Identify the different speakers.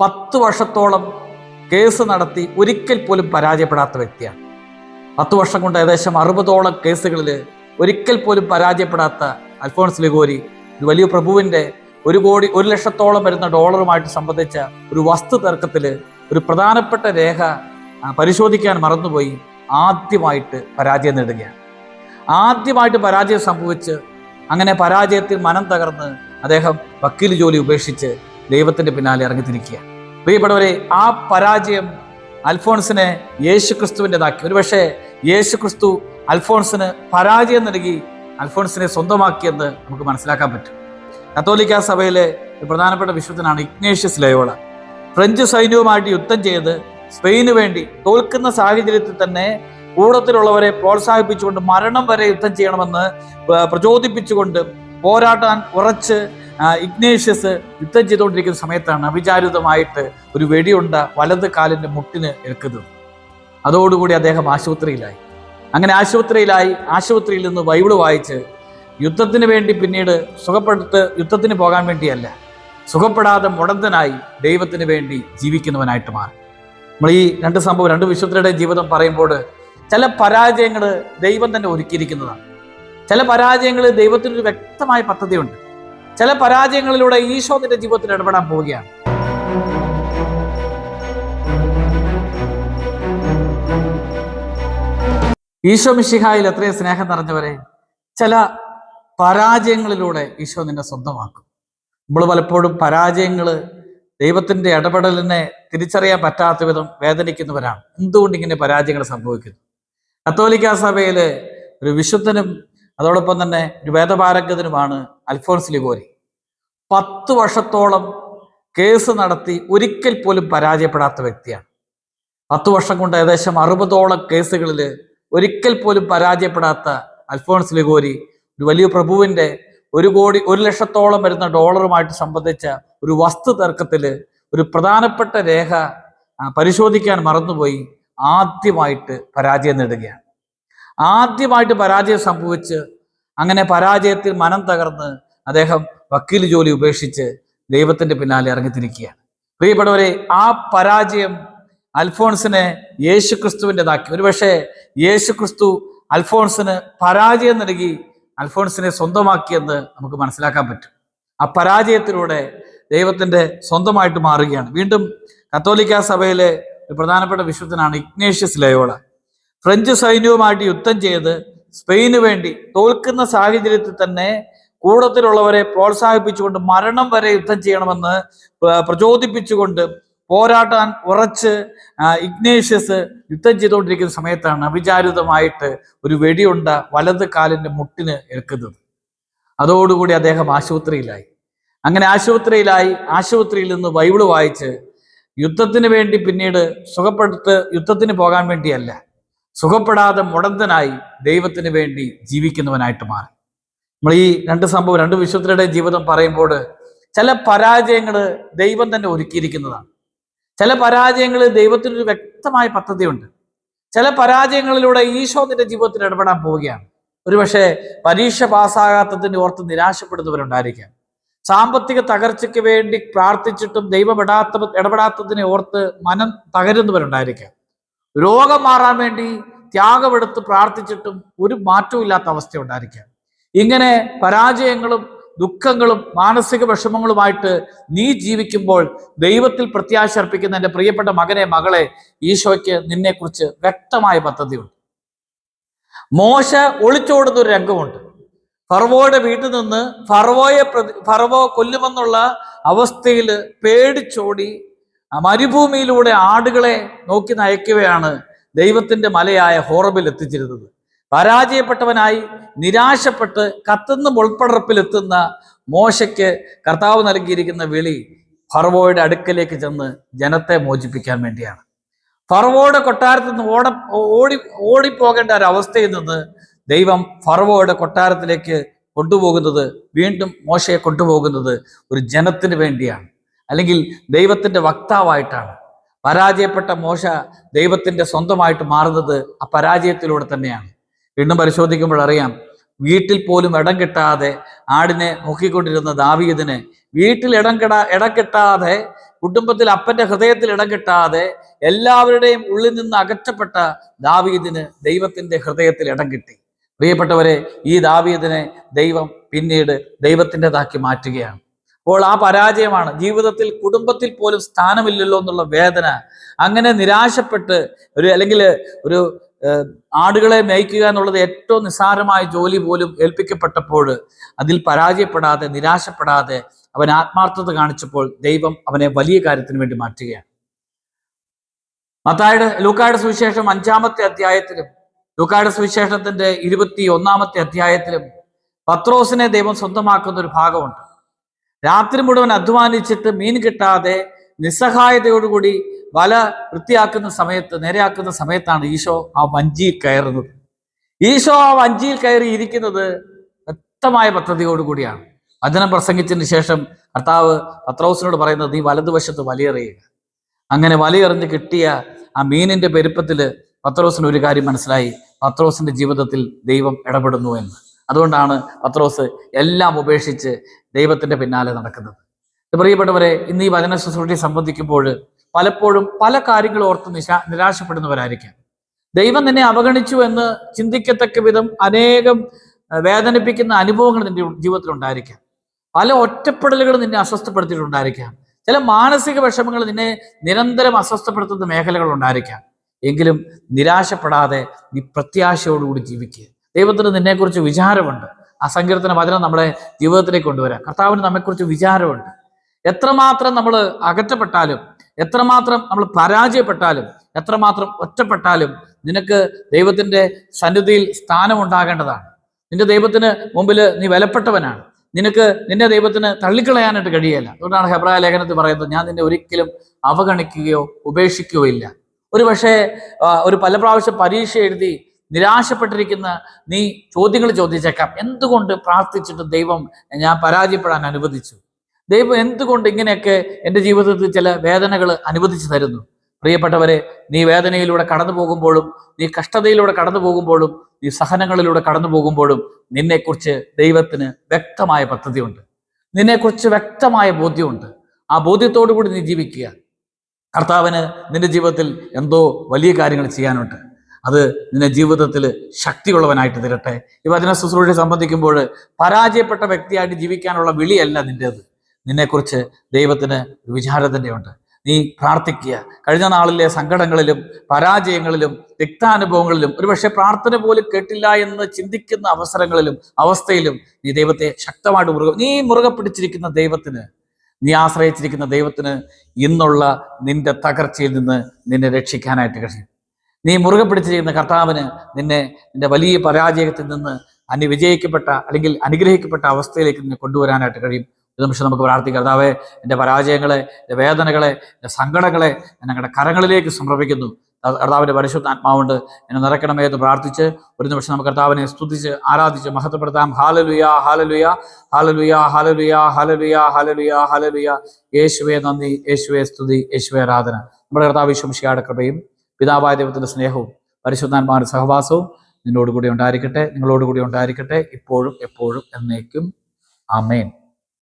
Speaker 1: പത്ത് വർഷത്തോളം കേസ് നടത്തി ഒരിക്കൽ പോലും പരാജയപ്പെടാത്ത വ്യക്തിയാണ്. പത്ത് വർഷം കൊണ്ട് ഏകദേശം അറുപതോളം കേസുകളിൽ ഒരിക്കൽ പോലും പരാജയപ്പെടാത്ത അൽഫോൺസ് ലിഗോരി ഒരു വലിയ പ്രഭുവിന്റെ ഒരു കോടി ഒരു ലക്ഷത്തോളം വരുന്ന ഡോളറുമായിട്ട് സംബന്ധിച്ച ഒരു വസ്തു തർക്കത്തിൽ ഒരു പ്രധാനപ്പെട്ട രേഖ പരിശോധിക്കാൻ മറന്നുപോയി. ആദ്യമായിട്ട് പരാജയം നേടുകയാണ്. ആദ്യമായിട്ട് പരാജയം സംഭവിച്ച് അങ്ങനെ പരാജയത്തിൽ മനം തകർന്ന് അദ്ദേഹം വക്കീൽ ജോലി ഉപേക്ഷിച്ച് ദൈവത്തിന്റെ പിന്നാലെ ഇറങ്ങിത്തിരിക്കുക. പ്രിയപ്പെട്ടവരെ ആ പരാജയം അൽഫോൺസിനെ യേശു ക്രിസ്തുവിന്റെതാക്കി ഒരുപക്ഷെ യേശു ക്രിസ്തു അൽഫോൺസിന് പരാജയം നൽകി അൽഫോൺസിനെ സ്വന്തമാക്കിയെന്ന് നമുക്ക് മനസ്സിലാക്കാൻ പറ്റും. കത്തോലിക്ക സഭയിലെ പ്രധാനപ്പെട്ട വിശുദ്ധനാണ് ഇഗ്നേഷ്യസ് ലയോള. ഫ്രഞ്ച് സൈന്യവുമായിട്ട് യുദ്ധം ചെയ്ത് സ്പെയിന് വേണ്ടി തോൽക്കുന്ന സാഹചര്യത്തിൽ തന്നെ കൂടത്തിലുള്ളവരെ പ്രോത്സാഹിപ്പിച്ചുകൊണ്ട് മരണം വരെ യുദ്ധം ചെയ്യണമെന്ന് പ്ര- പ്രചോദിപ്പിച്ചുകൊണ്ട് പോരാട്ടാൻ ഉറച്ച് ഇഗ്നേഷ്യസ് യുദ്ധം ചെയ്തുകൊണ്ടിരിക്കുന്ന സമയത്താണ് അവിചാരിതമായിട്ട് ഒരു വെടിയുണ്ട വലത് കാലിന്റെ മുട്ടിന് ഏൽക്കുന്നത്. അതോടുകൂടി അദ്ദേഹം ആശുപത്രിയിലായി. അങ്ങനെ ആശുപത്രിയിലായി ആശുപത്രിയിൽ നിന്ന് ബൈബിൾ വായിച്ച് യുദ്ധത്തിന് വേണ്ടി പിന്നീട് സുഖപ്പെടുത്ത് യുദ്ധത്തിന് പോകാൻ വേണ്ടിയല്ല സുഖപ്പെടാതെ മുടന്തനായി ദൈവത്തിന് വേണ്ടി ജീവിക്കുന്നവനായിട്ട് മാറി. നമ്മൾ ഈ രണ്ട് സംഭവം രണ്ട് വിശുദ്ധരുടെ ജീവിതം പറയുമ്പോൾ ചില പരാജയങ്ങൾ ദൈവം തന്നെ ഒരുക്കിയിരിക്കുന്നതാണ്. ചില പരാജയങ്ങൾ ദൈവത്തിനൊരു വ്യക്തമായ പദ്ധതിയുണ്ട്. ചില പരാജയങ്ങളിലൂടെ ഈശോ നിന്റെ ജീവിതത്തിൽ ഇടപെടാൻ പോവുകയാണ്. ഈശോ മിശിഹായിൽ എത്രയും സ്നേഹം നിറഞ്ഞവരെ ചില പരാജയങ്ങളിലൂടെ ഈശോ നിന്നെ സ്വന്തമാക്കും. നമ്മൾ പലപ്പോഴും പരാജയങ്ങൾ ദൈവത്തിന്റെ ഇടപെടലിനെ തിരിച്ചറിയാൻ പറ്റാത്ത വിധം വേദനിക്കുന്നവരാണ്. എന്തുകൊണ്ട് ഇങ്ങനെ പരാജയങ്ങൾ സംഭവിക്കുന്നു? കത്തോലിക്ക സഭയിലെ ഒരു വിശുദ്ധനും അതോടൊപ്പം തന്നെ ഒരു വേദപാരംഗതനുമാണ് അൽഫോൻസ് ലിഗോരി. പത്ത് വർഷത്തോളം കേസ് നടത്തി ഒരിക്കൽ പോലും പരാജയപ്പെടാത്ത വ്യക്തിയാണ്. പത്ത് വർഷം കൊണ്ട് ഏകദേശം അറുപതോളം കേസുകളിൽ ഒരിക്കൽ പോലും പരാജയപ്പെടാത്ത അൽഫോൺസ് ലിഗോരി ഒരു വലിയ പ്രഭുവിന്റെ ഒരു കോടി ഒരു ലക്ഷത്തോളം വരുന്ന ഡോളറുമായിട്ട് സംബന്ധിച്ച ഒരു വസ്തു തർക്കത്തിൽ ഒരു പ്രധാനപ്പെട്ട രേഖ പരിശോധിക്കാൻ മറന്നുപോയി ആദ്യമായിട്ട് പരാജയം നേടുകയാണ്. ആദ്യമായിട്ട് പരാജയം സംഭവിച്ച് അങ്ങനെ പരാജയത്തിൽ മനം തകർന്ന് അദ്ദേഹം വക്കീൽ ജോലി ഉപേക്ഷിച്ച് ദൈവത്തിന്റെ പിന്നാലെ ഇറങ്ങിത്തിരിക്കുകയാണ്. പ്രിയപ്പെട്ടവരെ ആ പരാജയം അൽഫോൺസിനെ യേശു ക്രിസ്തുവിന്റെതാക്കി ഒരുപക്ഷെ യേശു ക്രിസ്തു അൽഫോൺസിന് പരാജയം നൽകി അൽഫോൺസിനെ സ്വന്തമാക്കിയെന്ന് നമുക്ക് മനസ്സിലാക്കാൻ പറ്റും. ആ പരാജയത്തിലൂടെ ദൈവത്തിന്റെ സ്വന്തമായിട്ട് മാറുകയാണ്. വീണ്ടും കത്തോലിക്ക സഭയിലെ ഒരു പ്രധാനപ്പെട്ട വിശുദ്ധനാണ് ഇഗ്നേഷ്യസ് ലയോള. ഫ്രഞ്ച് സൈന്യവുമായിട്ട് യുദ്ധം ചെയ്ത് സ്പെയിന് വേണ്ടി തോൽക്കുന്ന സാഹചര്യത്തിൽ തന്നെ കൂടത്തിലുള്ളവരെ പ്രോത്സാഹിപ്പിച്ചുകൊണ്ട് മരണം വരെ യുദ്ധം ചെയ്യണമെന്ന് പ്ര- പ്രചോദിപ്പിച്ചുകൊണ്ട് പോരാട്ടാൻ ഉറച്ച് ഇഗ്നേഷ്യസ് യുദ്ധം ചെയ്തുകൊണ്ടിരിക്കുന്ന സമയത്താണ് അവിചാരിതമായിട്ട് ഒരു വെടിയുണ്ട വലത് കാലിന്റെ മുട്ടിന് ഏൽക്കുന്നത്. അതോടുകൂടി അദ്ദേഹം ആശുപത്രിയിലായി. അങ്ങനെ ആശുപത്രിയിലായി ആശുപത്രിയിൽ നിന്ന് ബൈബിൾ വായിച്ച് യുദ്ധത്തിന് വേണ്ടി പിന്നീട് സുഖപ്പെടുത്ത് യുദ്ധത്തിന് പോകാൻ വേണ്ടിയല്ല. സുഖപ്പെടാതെ മുടന്തനായി ദൈവത്തിന് വേണ്ടി ജീവിക്കുന്നവനായിട്ട് മാറി. നമ്മൾ ഈ രണ്ട് സംഭവം രണ്ട് വിശുദ്ധരുടെ ജീവിതം പറയുമ്പോൾ ചില പരാജയങ്ങൾ ദൈവം തന്നെ ഒരുക്കിയിരിക്കുന്നതാണ്. ചില പരാജയങ്ങൾ ദൈവത്തിനൊരു വ്യക്തമായ പദ്ധതിയുണ്ട്. ചില പരാജയങ്ങളിലൂടെ ഈശോ നിന്റെ ജീവിതത്തിൽ ഇടപെടാൻ പോവുകയാണ്. ഒരുപക്ഷെ പരീക്ഷ പാസ്സാകാത്തതിന് ഓർത്ത് നിരാശപ്പെടുന്നവരുണ്ടായിരിക്കാം. സാമ്പത്തിക തകർച്ചയ്ക്ക് വേണ്ടി പ്രാർത്ഥിച്ചിട്ടും ദൈവം ഇടാത്ത ഇടപെടാത്തതിനെ ഓർത്ത് മനം തകരുന്നവരുണ്ടായിരിക്കാം. രോഗം മാറാൻ വേണ്ടി ത്യാഗമെടുത്ത് പ്രാർത്ഥിച്ചിട്ടും ഒരു മാറ്റവും ഇല്ലാത്ത അവസ്ഥ ഉണ്ടായിരിക്കാം. ഇങ്ങനെ പരാജയങ്ങളും ദുഃഖങ്ങളും മാനസിക വിഷമങ്ങളുമായിട്ട് നീ ജീവിക്കുമ്പോൾ ദൈവത്തിൽ പ്രത്യാശ അർപ്പിക്കുന്ന എന്റെ പ്രിയപ്പെട്ട മകനെ മകളെ ഈശോയ്ക്ക് നിന്നെക്കുറിച്ച് വ്യക്തമായ പദ്ധതിയുണ്ട്. മോശ ഒളിച്ചോടുന്ന ഒരു രംഗമുണ്ട്. ഫറവോയുടെ വീട്ടിൽ നിന്ന് ഫർവോയെ പ്രതി ഫറവോ കൊല്ലുമെന്നുള്ള അവസ്ഥയിൽ പേടിച്ചോടി ആ മരുഭൂമിയിലൂടെ ആടുകളെ നോക്കി നയക്കുകയാണ് ദൈവത്തിന്റെ മലയായ ഹോറബിൽ എത്തിച്ചിരുന്നത്. പരാജയപ്പെട്ടവനായി നിരാശപ്പെട്ട് കത്തുന്ന മുൾപ്പടർപ്പിലെത്തുന്ന മോശയ്ക്ക് കർത്താവ് നൽകിയിരിക്കുന്ന വിളി ഫർവോയുടെ അടുക്കലേക്ക് ചെന്ന് ജനത്തെ മോചിപ്പിക്കാൻ വേണ്ടിയാണ്. ഫർവോയുടെ കൊട്ടാരത്തിൽ നിന്ന് ഓട ഓടി ഓടിപ്പോകേണ്ട ഒരു അവസ്ഥയിൽ നിന്ന് ദൈവം ഫർവോയുടെ കൊട്ടാരത്തിലേക്ക് കൊണ്ടുപോകുന്നത് വീണ്ടും മോശയെ കൊണ്ടുപോകുന്നത് ഒരു ജനത്തിന് വേണ്ടിയാണ്. അല്ലെങ്കിൽ ദൈവത്തിന്റെ വക്താവായിട്ടാണ്. പരാജയപ്പെട്ട മോശ ദൈവത്തിന്റെ സ്വന്തമായിട്ട് മാറുന്നത് ആ പരാജയത്തിലൂടെ തന്നെയാണ്. വീണ്ടും പരിശോധിക്കുമ്പോൾ അറിയാം വീട്ടിൽ പോലും ഇടം കിട്ടാതെ ആടിനെ നോക്കിക്കൊണ്ടിരുന്ന ദാവീദിന് വീട്ടിൽ ഇടം കിടാ ഇടം കിട്ടാതെ കുടുംബത്തിൽ അപ്പന്റെ ഹൃദയത്തിൽ ഇടം കിട്ടാതെ എല്ലാവരുടെയും ഉള്ളിൽ നിന്ന് അകറ്റപ്പെട്ട ദാവീദിന് ദൈവത്തിന്റെ ഹൃദയത്തിൽ ഇടം കിട്ടി. പ്രിയപ്പെട്ടവരെ ഈ ദാവീദിനെ ദൈവം പിന്നീട് ദൈവത്തിന്റെതാക്കി മാറ്റുകയാണ്. അപ്പോൾ ആ പരാജയമാണ്. ജീവിതത്തിൽ കുടുംബത്തിൽ പോലും സ്ഥാനമില്ലല്ലോ എന്നുള്ള വേദന. അങ്ങനെ നിരാശപ്പെട്ട് ഒരു അല്ലെങ്കിൽ ഒരു ആടുകളെ മേയ്ക്കുക എന്നുള്ളത് ഏറ്റവും നിസ്സാരമായ ജോലി പോലും ഏൽപ്പിക്കപ്പെട്ടപ്പോൾ അതിൽ പരാജയപ്പെടാതെ നിരാശപ്പെടാതെ അവൻ ആത്മാർത്ഥത കാണിച്ചപ്പോൾ ദൈവം അവനെ വലിയ കാര്യത്തിന് വേണ്ടി മാറ്റുകയാണ്. മത്തായുടെ ലൂക്കായുടെ സുവിശേഷം അഞ്ചാമത്തെ അധ്യായത്തിലും ലൂക്കായുടെ സുവിശേഷത്തിന്റെ ഇരുപത്തി ഒന്നാമത്തെ അധ്യായത്തിലും പത്രോസിനെ ദൈവം സ്വന്തമാക്കുന്ന ഒരു ഭാഗമുണ്ട്. രാത്രി മുഴുവൻ അധ്വാനിച്ചിട്ട് മീൻ കിട്ടാതെ നിസ്സഹായതയോടുകൂടി വല വൃത്തിയാക്കുന്ന സമയത്ത് നേരെയാക്കുന്ന സമയത്താണ് ഈശോ ആ വഞ്ചിയിൽ കയറുന്നത്. ഈശോ ആ വഞ്ചിയിൽ കയറി ഇരിക്കുന്നത് വ്യക്തമായ പദ്ധതിയോടുകൂടിയാണ്. വചനം പ്രസംഗിച്ചതിന് ശേഷം കർത്താവ് പത്രോസിനോട് പറയുന്നത് നീ വലതുവശത്ത് വലിയെറിയുക. അങ്ങനെ വലിയെറിഞ്ഞ് കിട്ടിയ ആ മീനിന്റെ പെരുപ്പത്തിൽ പത്രോസിന് ഒരു കാര്യം മനസ്സിലായി. പത്രോസിന്റെ ജീവിതത്തിൽ ദൈവം ഇടപെടുന്നു എന്ന്. അതുകൊണ്ടാണ് പത്രോസ് എല്ലാം ഉപേക്ഷിച്ച് ദൈവത്തിന്റെ പിന്നാലെ നടക്കുന്നത്. പ്രിയപ്പെട്ടവരെ ഇന്ന് ഈ വചന ശുശ്രൂഷയെ സംബന്ധിക്കുമ്പോൾ പലപ്പോഴും പല കാര്യങ്ങൾ ഓർത്ത് നിശാ നിരാശപ്പെടുന്നവരായിരിക്കാം. ദൈവം നിന്നെ അവഗണിച്ചു എന്ന് ചിന്തിക്കത്തക്ക വിധം അനേകം വേദനിപ്പിക്കുന്ന അനുഭവങ്ങൾ നിന്റെ ജീവിതത്തിൽ ഉണ്ടായിരിക്കാം. പല ഒറ്റപ്പെടലുകൾ നിന്നെ അസ്വസ്ഥപ്പെടുത്തിയിട്ടുണ്ടായിരിക്കാം. ചില മാനസിക വിഷമങ്ങൾ നിന്നെ നിരന്തരം അസ്വസ്ഥപ്പെടുത്തുന്ന മേഖലകൾ ഉണ്ടായിരിക്കാം. എങ്കിലും നിരാശപ്പെടാതെ നീ പ്രത്യാശയോടുകൂടി ജീവിക്കുക. ദൈവത്തിന് നിന്നെക്കുറിച്ച് വിചാരമുണ്ട്. ആ സങ്കീർത്തന വചനം നമ്മളെ ജീവിതത്തിലേക്ക് കൊണ്ടുവരാം കർത്താവിന് നമ്മെക്കുറിച്ച് വിചാരമുണ്ട്. എത്രമാത്രം നമ്മൾ അകറ്റപ്പെട്ടാലും എത്രമാത്രം നമ്മൾ പരാജയപ്പെട്ടാലും എത്രമാത്രം ഒറ്റപ്പെട്ടാലും നിനക്ക് ദൈവത്തിന്റെ സന്നിധിയിൽ സ്ഥാനം ഉണ്ടാകേണ്ടതാണ് നിന്റെ ദൈവത്തിന് മുമ്പിൽ നീ വിലപ്പെട്ടവനാണ്. നിനക്ക് നിന്റെ ദൈവത്തിന് തള്ളിക്കളയാനായിട്ട് കഴിയല്ല. അതുകൊണ്ടാണ് ഹെബ്രായ ലേഖനത്തിൽ പറയുന്നത് ഞാൻ നിന്നെ ഒരിക്കലും അവഗണിക്കുകയോ ഉപേക്ഷിക്കുകയോ ഇല്ല ഒരു പക്ഷേ ഒരു പല പ്രാവശ്യം പരീക്ഷ എഴുതി നിരാശപ്പെട്ടിരിക്കുന്ന നീ ചോദ്യങ്ങൾ ചോദിച്ചേക്കാം. എന്തുകൊണ്ട് പ്രാർത്ഥിച്ചിട്ട് ദൈവം ഞാൻ പരാജയപ്പെടാൻ അനുവദിച്ചു? ദൈവം എന്തുകൊണ്ട് ഇങ്ങനെയൊക്കെ എന്റെ ജീവിതത്തിൽ ചില വേദനകൾ അനുവദിച്ചു തരുന്നു? പ്രിയപ്പെട്ടവരെ നീ വേദനയിലൂടെ കടന്നു പോകുമ്പോഴും നീ കഷ്ടതയിലൂടെ കടന്നു പോകുമ്പോഴും നീ സഹനങ്ങളിലൂടെ കടന്നു പോകുമ്പോഴും നിന്നെക്കുറിച്ച് ദൈവത്തിന് വ്യക്തമായ പദ്ധതിയുണ്ട്. നിന്നെക്കുറിച്ച് വ്യക്തമായ ബോധ്യമുണ്ട്. ആ ബോധ്യത്തോടു കൂടി നീ ജീവിക്കുക. കർത്താവിന് നിന്റെ ജീവിതത്തിൽ എന്തോ വലിയ കാര്യങ്ങൾ ചെയ്യാനുണ്ട്. അത് നിന്റെ ജീവിതത്തിൽ ശക്തിയുള്ളവനായിട്ട് തരട്ടെ. ഈ വചന ശുശ്രൂഷയെ സംബന്ധിക്കുമ്പോൾ പരാജയപ്പെട്ട വ്യക്തിയായിട്ട് ജീവിക്കാനുള്ള വിളിയല്ല നിന്റേത്. നിന്നെക്കുറിച്ച് ദൈവത്തിന് ഒരു വിചാരം തന്നെയുണ്ട് നീ പ്രാർത്ഥിക്കുക. കഴിഞ്ഞ നാളിലെ സങ്കടങ്ങളിലും പരാജയങ്ങളിലും രക്താനുഭവങ്ങളിലും ഒരുപക്ഷെ പ്രാർത്ഥന പോലും കേട്ടില്ല എന്ന് ചിന്തിക്കുന്ന അവസരങ്ങളിലും അവസ്ഥയിലും നീ ദൈവത്തെ ശക്തമായിട്ട് മുറുക നീ മുറുകെ പിടിച്ചിരിക്കുന്ന ദൈവത്തിന് നീ ആശ്രയിച്ചിരിക്കുന്ന ദൈവത്തിന് ഇന്നുള്ള നിന്റെ തകർച്ചയിൽ നിന്ന് നിന്നെ രക്ഷിക്കാനായിട്ട് കഴിയും. നീ മുറുകെ പിടിച്ചിരിക്കുന്ന കർത്താവിന് നിന്നെ നിന്റെ വലിയ പരാജയത്തിൽ നിന്ന് അനു വിജയിക്കപ്പെട്ട അല്ലെങ്കിൽ അനുഗ്രഹിക്കപ്പെട്ട അവസ്ഥയിലേക്ക് നിന്നെ കൊണ്ടുവരാനായിട്ട് കഴിയും. ഒരു നിമിഷം നമുക്ക് പ്രാർത്ഥിക്കാം. കർത്താവെ എന്റെ പരാജയങ്ങളെ എന്റെ വേദനകളെ എന്റെ സങ്കടങ്ങളെ ഞങ്ങളുടെ കരങ്ങളിലേക്ക് സമർപ്പിക്കുന്നു. കർത്താ- കർത്താവിന്റെ പരിശുദ്ധ ആത്മാവുണ്ട് എന്നെ നിറയ്ക്കണമേ എന്ന് പ്രാർത്ഥിച്ച് ഒരു നിമിഷം നമുക്ക് കർത്താവിനെ സ്തുതിച്ച് ആരാധിച്ച് മഹത്വപ്പെടുത്താം. ഹാലലുയ ഹാലലുയ ഹാലലുയ ഹാലലുയ ഹാലലുയ ഹാലലുയ ഹാലലുയ. യേശുവേ നന്ദി യേശുവേ സ്തുതി യേശുവേ ആരാധന. നമ്മുടെ കർത്താവ് ശംശിയാടെ കൃപയും പിതാവായ ദൈവത്തിന്റെ സ്നേഹവും പരിശുദ്ധാത്മാവിന്റെ സഹവാസവും നിന്നോടുകൂടി ഉണ്ടായിരിക്കട്ടെ നിങ്ങളോടുകൂടി ഉണ്ടായിരിക്കട്ടെ ഇപ്പോഴും എപ്പോഴും എന്നേക്കും. ആമേൻ.